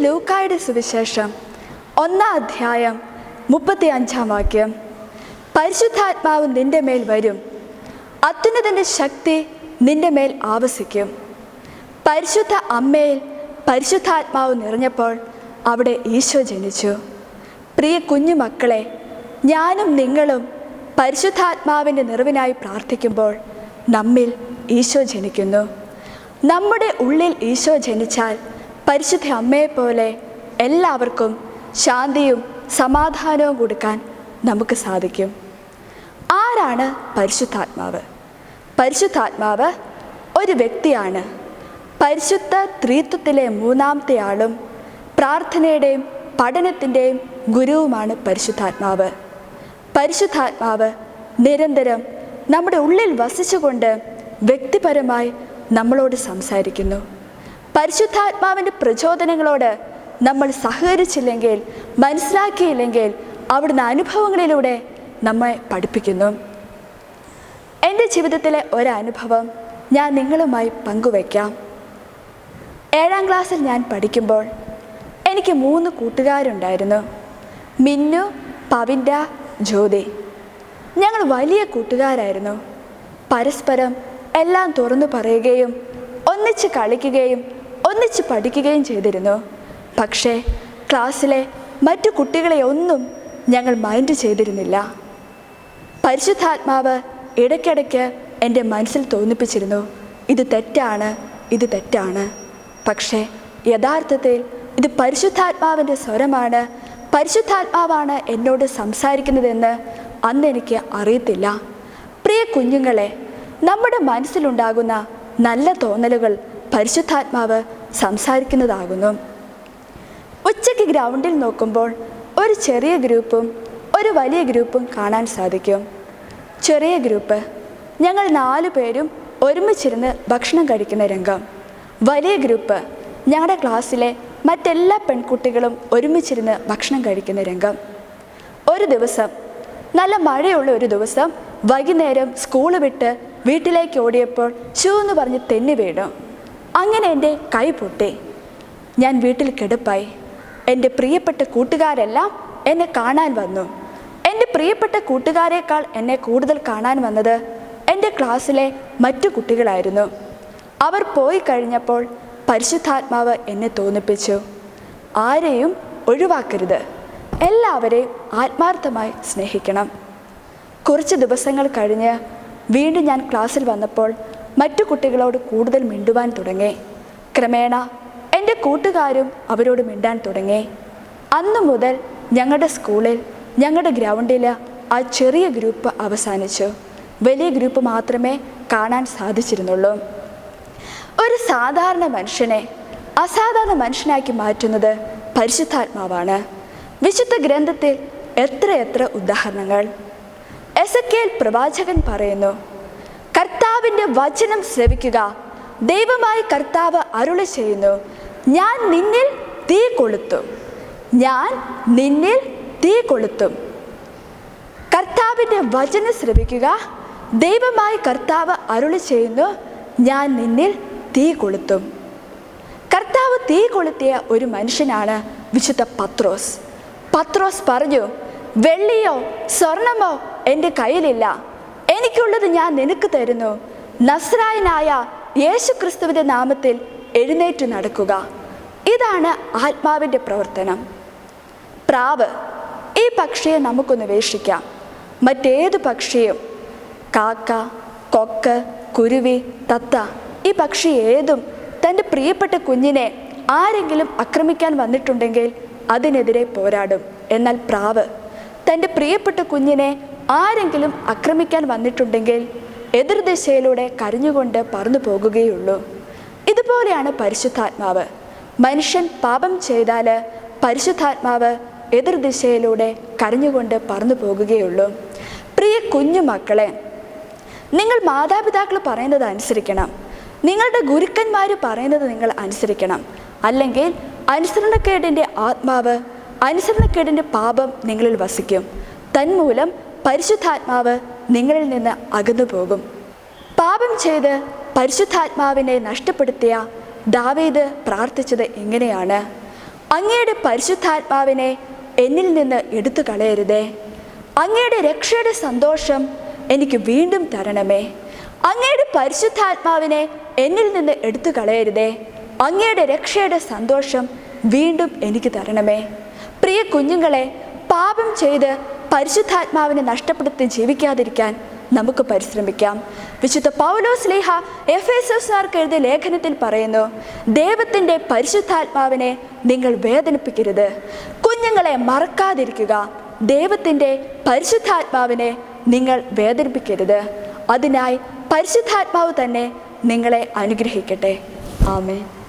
ലൂക്കായുടെ സുവിശേഷം ഒന്നാം അധ്യായം മുപ്പത്തി അഞ്ചാം വാക്യം. പരിശുദ്ധാത്മാവ് നിന്റെ മേൽ വരും. അത്യുന്നതന്റെ ശക്തി നിന്റെ മേൽ ആവസിക്കും. പരിശുദ്ധ അമ്മയിൽ പരിശുദ്ധാത്മാവ് നിറഞ്ഞപ്പോൾ അവിടെ ഈശോ ജനിച്ചു. പ്രിയ കുഞ്ഞു മക്കളെ ഞാനും നിങ്ങളും പരിശുദ്ധാത്മാവിന്റെ നിറവിനായി പ്രാർത്ഥിക്കുമ്പോൾ നമ്മിൽ ഈശോ ജനിക്കുന്നു. നമ്മുടെ ഉള്ളിൽ ഈശോ ജനിച്ചാൽ പരിശുദ്ധ അമ്മയെപ്പോലെ എല്ലാവർക്കും ശാന്തിയും സമാധാനവും കൊടുക്കാൻ നമുക്ക് സാധിക്കും. ആരാണ് പരിശുദ്ധാത്മാവ്? പരിശുദ്ധാത്മാവ് ഒരു വ്യക്തിയാണ്. പരിശുദ്ധ ത്രീത്വത്തിലെ മൂന്നാമത്തെ ആളും പ്രാർത്ഥനയുടെയും പഠനത്തിന്റെയും ഗുരുവുമാണ് പരിശുദ്ധാത്മാവ്. പരിശുദ്ധാത്മാവ് നിരന്തരം നമ്മുടെ ഉള്ളിൽ വസിച്ചുകൊണ്ട് വ്യക്തിപരമായി നമ്മളോട് സംസാരിക്കുന്നു. പരിശുദ്ധാത്മാവിന്റെ പ്രചോദനങ്ങളോട് നമ്മൾ സഹകരിച്ചില്ലെങ്കിൽ മനസ്സിലാക്കിയില്ലെങ്കിൽ അവിടുന്ന് അനുഭവങ്ങളിലൂടെ നമ്മെ പഠിപ്പിക്കുന്നു. എന്റെ ജീവിതത്തിലെ ഒരനുഭവം ഞാൻ നിങ്ങളുമായി പങ്കുവയ്ക്കാം. ഏഴാം ക്ലാസ്സിൽ ഞാൻ പഠിക്കുമ്പോൾ എനിക്ക് മൂന്ന് കൂട്ടുകാരുണ്ടായിരുന്നു. മിന്നു പവിന്റെ ജ്യോതി. ഞങ്ങൾ വലിയ കൂട്ടുകാരായിരുന്നു. പരസ്പരം എല്ലാം തുറന്നു പറയുകയും ഒന്നിച്ച് കളിക്കുകയും ഒന്നിച്ച് പഠിക്കുകയും ചെയ്തിരുന്നു. പക്ഷേ ക്ലാസ്സിലെ മറ്റു കുട്ടികളെ ഒന്നും ഞങ്ങൾ മൈൻഡ് ചെയ്തിരുന്നില്ല. പരിശുദ്ധാത്മാവ് ഇടയ്ക്കിടയ്ക്ക് എന്റെ മനസ്സിൽ തോന്നിപ്പിച്ചിരുന്നു ഇത് തെറ്റാണ് ഇത് തെറ്റാണ്. പക്ഷേ യഥാർത്ഥത്തിൽ ഇത് പരിശുദ്ധാത്മാവിന്റെ സ്വരമാണ്. പരിശുദ്ധാത്മാവാണ് എന്നോട് സംസാരിക്കുന്നതെന്ന് അന്ന് എനിക്ക് അറിയത്തില്ല. പ്രിയ കുഞ്ഞുങ്ങളെ നമ്മുടെ മനസ്സിലുണ്ടാകുന്ന നല്ല തോന്നലുകൾ പരിശുദ്ധാത്മാവ് സംസാരിക്കുന്നതാകുന്നു. ഉച്ചയ്ക്ക് ഗ്രൗണ്ടിൽ നോക്കുമ്പോൾ ഒരു ചെറിയ ഗ്രൂപ്പും ഒരു വലിയ ഗ്രൂപ്പും കാണാൻ സാധിക്കും. ചെറിയ ഗ്രൂപ്പ് ഞങ്ങൾ നാലു പേരും ഒരുമിച്ചിരുന്ന് ഭക്ഷണം കഴിക്കുന്ന രംഗം. വലിയ ഗ്രൂപ്പ് ഞങ്ങളുടെ ക്ലാസ്സിലെ മറ്റെല്ലാ പെൺകുട്ടികളും ഒരുമിച്ചിരുന്ന് ഭക്ഷണം കഴിക്കുന്ന രംഗം. ഒരു ദിവസം നല്ല മഴയുള്ള ഒരു ദിവസം വൈകുന്നേരം സ്കൂൾ വിട്ട് വീട്ടിലേക്ക് ഓടിയപ്പോൾ ഷൂ എന്ന് പറഞ്ഞ് തെന്നി വീണു. അങ്ങനെ എന്റെ കൈ പൊട്ടി. ഞാൻ വീട്ടിൽ കിടപ്പായി. എന്റെ പ്രിയപ്പെട്ട കൂട്ടുകാരെല്ലാം എന്നെ കാണാൻ വന്നു. എന്റെ പ്രിയപ്പെട്ട കൂട്ടുകാരേക്കാൾ എന്നെ കൂടുതൽ കാണാൻ വന്നത് എന്റെ ക്ലാസ്സിലെ മറ്റു കുട്ടികളായിരുന്നു. അവർ പോയി കഴിഞ്ഞപ്പോൾ പരിശുദ്ധാത്മാവ് എന്നെ തോന്നിപ്പിച്ചു. ആരെയും ഒഴിവാക്കരുത്. എല്ലാവരെയും ആത്മാർത്ഥമായി സ്നേഹിക്കണം. കുറച്ച് ദിവസങ്ങൾ കഴിഞ്ഞ് വീണ്ടും ഞാൻ ക്ലാസ്സിൽ വന്നപ്പോൾ മറ്റു കുട്ടികളോട് കൂടുതൽ മിണ്ടുവാൻ തുടങ്ങി. ക്രമേണ എന്റെ കൂട്ടുകാരും അവരോട് മിണ്ടാൻ തുടങ്ങി. അന്നു മുതൽ ഞങ്ങളുടെ സ്കൂളിൽ ഞങ്ങളുടെ ഗ്രൗണ്ടിൽ ആ ചെറിയ ഗ്രൂപ്പ് അവസാനിച്ചു. വലിയ ഗ്രൂപ്പ് മാത്രമേ കാണാൻ സാധിച്ചിരുന്നുള്ളൂ. ഒരു സാധാരണ മനുഷ്യനെ അസാധാരണ മനുഷ്യനാക്കി മാറ്റുന്നത് പരിശുദ്ധാത്മാവാണ്. വിശുദ്ധ ഗ്രന്ഥത്തിൽ എത്രയെത്ര ഉദാഹരണങ്ങൾ. എസക്കേൽ പ്രവാചകൻ പറയുന്നു കർത്താവിന്റെ വചനം ശ്രവിക്കുക. ദൈവമായി കർത്താവ് അരുളി ചെയ്യുന്നു. ഞാൻ നിന്നിൽ തീ കൊളുത്തും. ഞാൻ നിന്നിൽ തീ കൊളുത്തും. കർത്താവിന്റെ വചനം ശ്രവിക്കുക. ദൈവമായി കർത്താവ് അരുളി ചെയ്യുന്നു. ഞാൻ നിന്നിൽ തീ കൊളുത്തും. കർത്താവ് തീ കൊളുത്തിയ ഒരു മനുഷ്യനാണ് വിശുദ്ധ പത്രോസ്. പത്രോസ് പറഞ്ഞു വെള്ളിയോ സ്വർണമോ എന്റെ കയ്യിലില്ല. എനിക്കുള്ളത് ഞാൻ നിനക്ക് തരുന്നു. നസ്രായനായ യേശു ക്രിസ്തുവിന്റെ നാമത്തിൽ എഴുന്നേറ്റ് നടക്കുക. ഇതാണ് ആത്മാവിന്റെ പ്രവർത്തനം. പ്രാവ് ഈ പക്ഷിയെ നമുക്കൊന്ന് വേഷിക്കാം. മറ്റേത് പക്ഷിയും കാക്ക കൊക്ക് കുരുവി തത്ത ഈ പക്ഷി ഏതും തന്റെ പ്രിയപ്പെട്ട കുഞ്ഞിനെ ആരെങ്കിലും ആക്രമിക്കാൻ വന്നിട്ടുണ്ടെങ്കിൽ അതിനെതിരെ പോരാടും. എന്നാൽ പ്രാവ് തന്റെ പ്രിയപ്പെട്ട കുഞ്ഞിനെ ആരെങ്കിലും ആക്രമിക്കാൻ വന്നിട്ടുണ്ടെങ്കിൽ എതിർദിശയിലൂടെ കരഞ്ഞുകൊണ്ട് പറന്നു പോകുകയുള്ളൂ. ഇതുപോലെയാണ് പരിശുദ്ധാത്മാവ്. മനുഷ്യൻ പാപം ചെയ്താൽ പരിശുദ്ധാത്മാവ് എതിർദിശയിലൂടെ കരഞ്ഞുകൊണ്ട് പറന്നു പോകുകയുള്ളൂ. പ്രിയ കുഞ്ഞു മക്കളെ നിങ്ങൾ മാതാപിതാക്കൾ പറയുന്നത് അനുസരിക്കണം. നിങ്ങളുടെ ഗുരുക്കന്മാർ പറയുന്നത് നിങ്ങൾ അനുസരിക്കണം. അല്ലെങ്കിൽ അനുസരണക്കേടിന്റെ ആത്മാവ് അനുസരണക്കേടിന്റെ പാപം നിങ്ങളിൽ വസിക്കും. തന്മൂലം പരിശുദ്ധാത്മാവ് നിങ്ങളിൽ നിന്ന് അകന്നു പോകും. പാപം ചെയ്ത് പരിശുദ്ധാത്മാവിനെ നഷ്ടപ്പെടുത്തിയ ദാവീദ് പ്രാർത്ഥിച്ചത് എങ്ങനെയാണ്? അങ്ങയുടെ പരിശുദ്ധാത്മാവിനെ എന്നിൽ നിന്ന് എടുത്തു കളയരുതേ. അങ്ങയുടെ രക്ഷയുടെ സന്തോഷം എനിക്ക് വീണ്ടും തരണമേ. അങ്ങയുടെ പരിശുദ്ധാത്മാവിനെ എന്നിൽ നിന്ന് എടുത്തു കളയരുതേ. അങ്ങയുടെ രക്ഷയുടെ സന്തോഷം വീണ്ടും എനിക്ക് തരണമേ. പ്രിയ കുഞ്ഞുങ്ങളെ പാപം ചെയ്ത് പരിശുദ്ധാത്മാവിനെ നഷ്ടപ്പെടുത്തി ജീവിക്കാതിരിക്കാൻ നമുക്ക് പരിശ്രമിക്കാം. വിശുദ്ധ പൗലോസ് ലേഹ എഫ് എസ് എസ് ആർക്ക് എഴുതിയ ലേഖനത്തിൽ പറയുന്നു ദൈവത്തിന്റെ പരിശുദ്ധാത്മാവിനെ നിങ്ങൾ വേദനിപ്പിക്കരുത്. കുഞ്ഞുങ്ങളെ മറക്കാതിരിക്കുക. ദൈവത്തിന്റെ പരിശുദ്ധാത്മാവിനെ നിങ്ങൾ വേദനിപ്പിക്കരുത്. അതിനായി പരിശുദ്ധാത്മാവ് തന്നെ നിങ്ങളെ അനുഗ്രഹിക്കട്ടെ. ആമേൻ.